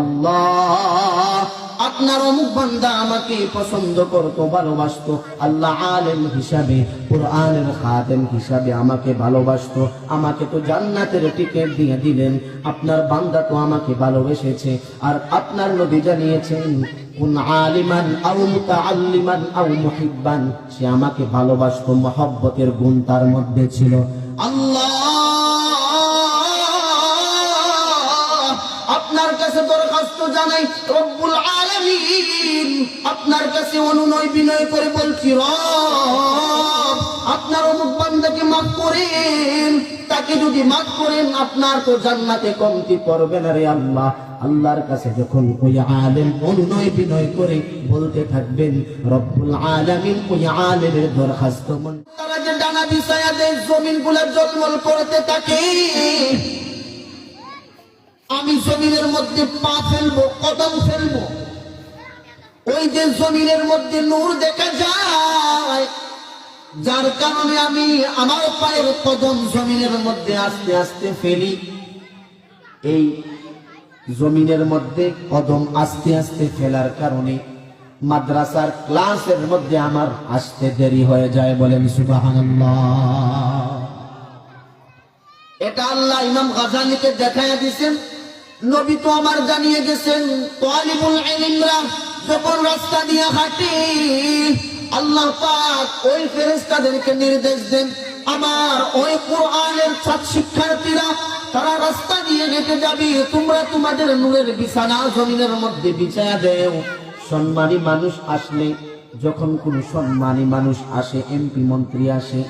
আল্লাহ, আপনার অমুক বান্দা আমাকে পছন্দ করতো আল্লাহ আলেম হিসাবে, কোরআনের খাদেম হিসাবে আমাকে আমাকে তো জান্নাতের টিকিট দিয়ে দিলেন। আপনার বান্দা তো আমাকে ভালোবেসেছে। আর আপনার নবী জানিয়েছেন আলিমান মুহিব্বান সে আমাকে ভালোবাসতো, মহব্বতের গুণ তার মধ্যে ছিল। আল্লাহ কাছে দরখাস্ত জানাই, রব্বুল আলামিন আপনার কাছে অনুনয় বিনয় করে বলছি, রব, আপনার অমুক বান্দাকে মাফ করেন। তাকে যদি মাফ করেন, আপনার তো জান্নাতে কমতি পড়বে না রে আল্লাহ। আল্লাহর কাছে যখন ওই আলেম অনুনয় বিনয় করে বলতে থাকবেন, রব্বুল আলামিন ওই আলেমের দরখাস্ত মন তারা যে ডানা বিছায়া দেয় জমিনগুলা জলমল করতে থাকে। আমি জমিনের মধ্যে পা ফেলব, কদম ফেলব। ওই যে জমিনের মধ্যে নূর দেখা যায়, যার কারণে আমি আমার পায়ের কদম জমিনের মধ্যে আস্তে আস্তে ফেলি। এই জমিনের মধ্যে কদম আস্তে আস্তে ফেলার কারণে মাদ্রাসার ক্লাসের মধ্যে আমার আসতে দেরি হয়ে যায় বলেন এটা আল্লাহ ইমাম গাজালিকে দেখাইয়া দিছেন। নবী তো আমার জানিয়ে গেছেন তালিবুল ইলমরা যখন রাস্তা দিয়ে হাঁটে, আল্লাহ পাক ওই ফেরেশতাদেরকে নির্দেশ দেন, আমার ওই কোরআনের ছাত্র শিক্ষার্থীরা, তারা রাস্তা দিয়ে হেঁটে যাবে, তোমরা তোমাদের নূরের বিছানা জমিনের মধ্যে বিছায়া দেও। সম্মানী মানুষ আসলে, যখন কোন সম্মানী মানুষ আসে, এমপি মন্ত্রী আসে,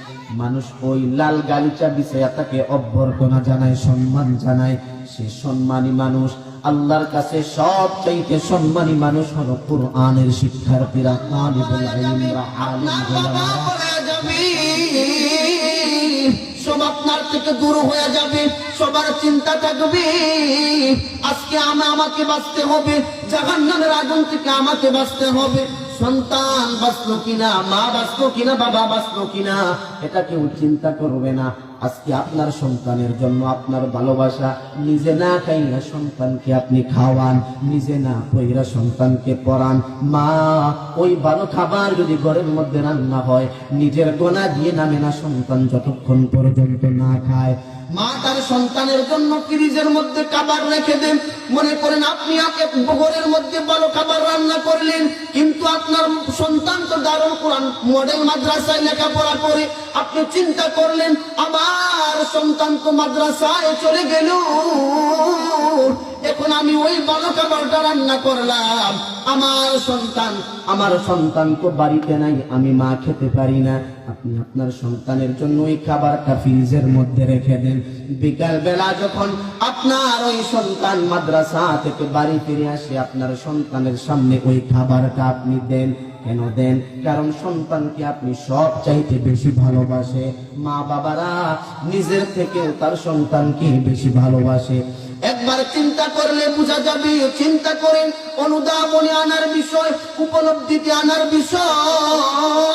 মানুষ ওই লাল গালিচা বিছায়া তাকে অভ্যর্থনা জানায়, সম্মান জানায় সে সম্মানী মানুষ। আল্লাহর কাছে সব চাইতে সম্মানী মানুষ হলো কোরআনের শিক্ষার্থীরা সব আপনার থেকে দূর হয়ে যাবে, সবার চিন্তা থাকবে। আজকে আমি আমাকে বাঁচতে হবে, জাহান্নামের আগুন থেকে আমাকে বাঁচতে হবে। সন্তান বাঁচলো কিনা, মা বাঁচলো কিনা, বাবা বাঁচলো কিনা, এটা কেউ চিন্তা করবে না। আজকে আপনার সন্তানের জন্য আপনার ভালোবাসা, নিজে না খাইয়া সন্তানকে আপনি খাওয়ান, নিজে না পইরা সন্তানকে পড়ান। মা, ওই ভালো খাবার যদি ঘরের মধ্যে রান্না হয়, নিজের গোনা দিয়ে নামে না সন্তান যতক্ষণ পর্যন্ত না খায়। মা তার সন্তানের জন্য ফ্রিজের মধ্যে খাবার রেখে দেন। মনে করেন, আপনি ঘরের মধ্যে ভালো খাবার রান্না করলেন, কিন্তু আপনার সন্তান তো দারুণ কোরআন, মডেল মাদ্রাসায় লেখাপড়া করে। আপনি চিন্তা করলেন, আমার সন্তান তো মাদ্রাসায় চলে গেল। এখন আমি ওই ভালো খাবারটা রান্না করলাম। আমার সন্তান আমার সন্তান তো বাড়িতে নাই, আমি মা খেতে পারি না। আপনি আপনার সন্তানের জন্য ওই খাবারটা ফ্রিজের মধ্যে রেখে দেন। বিকাল বেলা যখন আপনার ওই সন্তান মাদ্রাসা থেকে বাড়ি ফিরে আসে, আপনার সন্তানের সামনে ওই খাবারটা আপনি দেন। কেন দেন? কারণ সন্তানকে আপনি সব চাইতে বেশি ভালোবাসে। মা বাবারা নিজের থেকেও তার সন্তানকে বেশি ভালোবাসে। একবার চিন্তা করলে বোঝা যাবে, চিন্তা করেন অনুদাবনে আনার বিষয়, উপলব্ধিতে আনার বিষয়।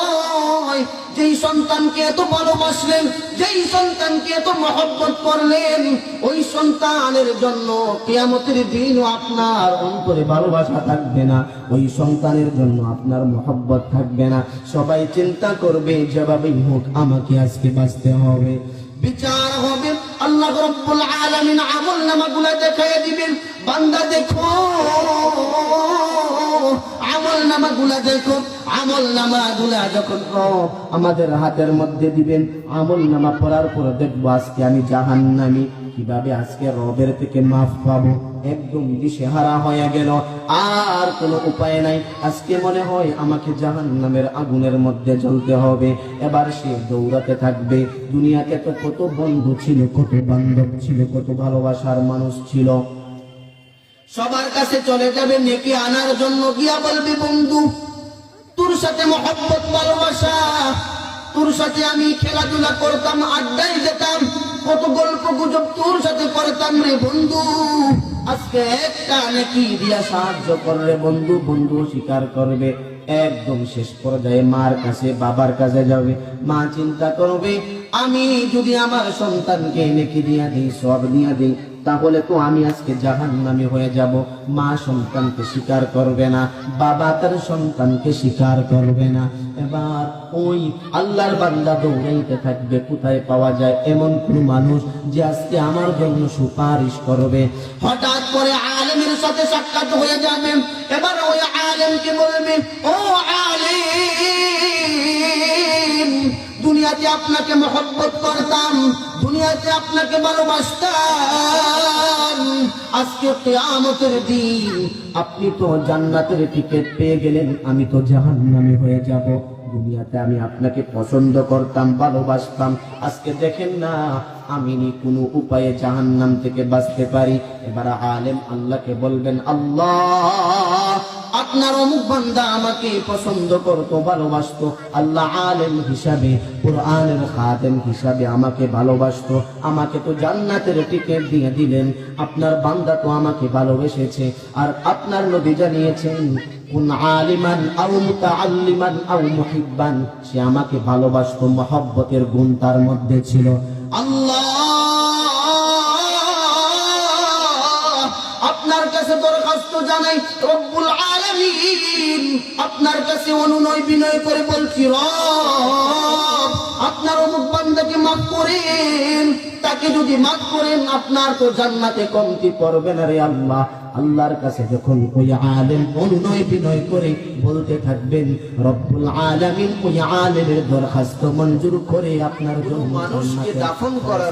যেই সন্তানকে এত ভালোবাসলেন, যেই সন্তানকে এত মহব্বত করলেন, ওই সন্তানের জন্য কিয়ামতের দিনও আপনার অন্তরে ভালোবাসা থাকবে না, ওই সন্তানের জন্য আপনার মহব্বত থাকবে না। সবাই চিন্তা করবে যেভাবেই হোক, আমাকে আজকে বাঁচতে হবে। বিচার হবে আল্লাহ রব্বুল আলামিন আমল নামাগুলা দিবেন। বান্দা দেখো, আমল নামাগুলা দেখো, আমল নামাগুলা যখন আমাদের হাতের মধ্যে দিবেন, আমল নামা পড়ার পর দেখব আজকে আমি জাহান্নামি। কীভাবে আজকে রবের থেকে মাফ পাবো? একদম দিশেহারা হয়ে গেল। আর কোনো উপায় নাই। আজকে মনে হয় আমাকে জাহান নামের আগুনের মধ্যে জ্বলতে হবে। এবার সে দৌড়াতে থাকবে। দুনিয়াতে তো কত বন্ধু ছিল, কত বান্ধব ছিল, কত ভালোবাসার মানুষ ছিল। সবার কাছে চলে যাবে নেকি আনার জন্য গিয়া বলবে, বন্ধু, তোর সাথে মহব্বত, ভালোবাসা। তোর সাথে আমি খেলাধুলা করতাম, আড্ডায় যেতাম। কত গল্প গুজব তোর সাথে করতাম রে বন্ধু। আজকে একটা নাকি দিয়া সাহায্য করলে বন্ধু বন্ধু স্বীকার করবে। একদম শেষ পর্যায়ে মার কাছে, বাবার কাছে যাবে। মা চিন্তা করবে, আমি যদি আমার সন্তানকে নাকি দিয়া দিই, সব দিয়া দিই তাহলে তো আমি আজকে জাহান্নামী হয়ে যাব। মা সন্তানকে স্বীকার করবে না, বাবা তার সন্তানকে স্বীকার করবে না। এবার ওই আল্লাহর বান্দা দৌড়াইতে থাকবে, কোথায় পাওয়া যায় এমন কোন মানুষ যে আজকে আমার জন্য সুপারিশ করবে। হঠাৎ করে আলেমের সাথে সাক্ষাৎ হয়ে যাবে। এবার ওই আলেমকে বলবে, ও আলেম দুনিয়াতে আপনাকে মহব্বত করতাম, দুনিয়াতে আপনাকে ভালোবাসতাম। আজকে কেয়ামতের দিন আপনি তো জান্নাতের টিকিট পেয়ে গেলেন, আমি তো জাহান্নামে হয়ে যাব। দুনিয়াতে আমি আপনাকে পছন্দ করতাম, ভালোবাসতাম। আজকে দেখেন না, আমি নি কোনো উপায়ে জাহান্নাম থেকে বাঁচতে পারি। এবার আলেম আল্লাহকে বলবেন, আল্লাহ আপনার অমুক বান্দা আমাকে পছন্দ করতো, ভালোবাসতো। আল্লাহ আলেম হিসাবে, কোরআনের খাদেম হিসাবে আমাকে ভালোবাসতো। আমাকে তো জান্নাতের টিকিট দিয়ে দিলেন। আপনার বান্দা তো আমাকে ভালোবেসেছে। আর আপনার নবী জানিয়েছেন আলিমান মুহিব্বান। সে আমাকে ভালোবাসতো, মহব্বতের গুণ তার মধ্যে ছিল। আল্লাহ দরখাস্ত জানাই রব্বুল আলামিন আপনার কাছে অনুনয় বিনয় করে বলছি রব আপনার অমুক বান্দাকে মাফ করেন। তাকে যদি মাফ করেন আপনার তো জান্নাতে কমতি পড়বে না রে আল্লাহ। আল্লাহর কাছে যখন ওই আলেম অনুনয় বিনয় করে বলতে থাকবেন রব্বুল আলামিন ওই আলেমের দরখাস্ত মঞ্জুর করে আপনার মানুষকে দাফন করার